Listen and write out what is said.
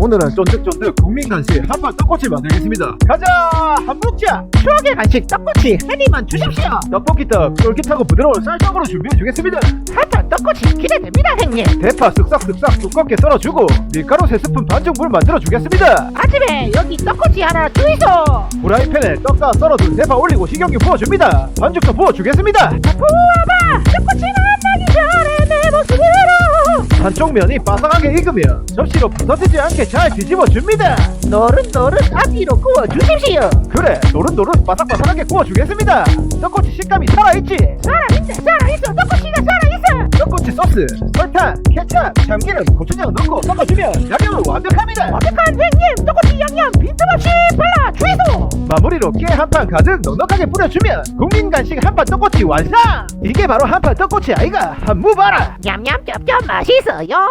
오늘은 쫀득쫀득 국민 간식 한판 떡꼬치 만들겠습니다. 가자! 한 먹자! 추억의 간식 떡꼬치 한 입만 주십시오. 떡볶이 떡 쫄깃하고 부드러운 쌀떡으로 준비해 주겠습니다. 한판 떡꼬치 기대됩니다, 형님. 대파 쓱싹쓱싹 두껍게 썰어주고 밀가루 3스푼 반죽 물 만들어 주겠습니다. 아침에 여기 떡꼬치 하나 주이소. 프라이팬에 떡과 썰어둔 대파 올리고 식용유 부어줍니다. 반죽도 부어주겠습니다. 부어봐. 떡꼬치 만 한쪽 면이 바삭하게 익으면 접시로 부서지지 않게 잘 뒤집어 줍니다. 노릇노릇 앞뒤로 구워 주십시오. 그래 노릇노릇 바삭바삭하게 구워주겠습니다. 떡꼬치 식감이 살아있지? 살아있어, 살아있어. 떡꼬치가 살아있어. 떡꼬치 소스, 설탕, 케찹, 참기름, 고추장 넣고 섞어주면 양념은 완벽합니다. 완벽한 형님 떡꼬치 양념 빈틈없이. 마무리로 깨 한 판 가득 넉넉하게 뿌려주면 국민 간식 한판 떡꼬치 완성! 이게 바로 한판 떡꼬치 아이가 한무 봐라! 냠냠 쩝쩝 맛있어요.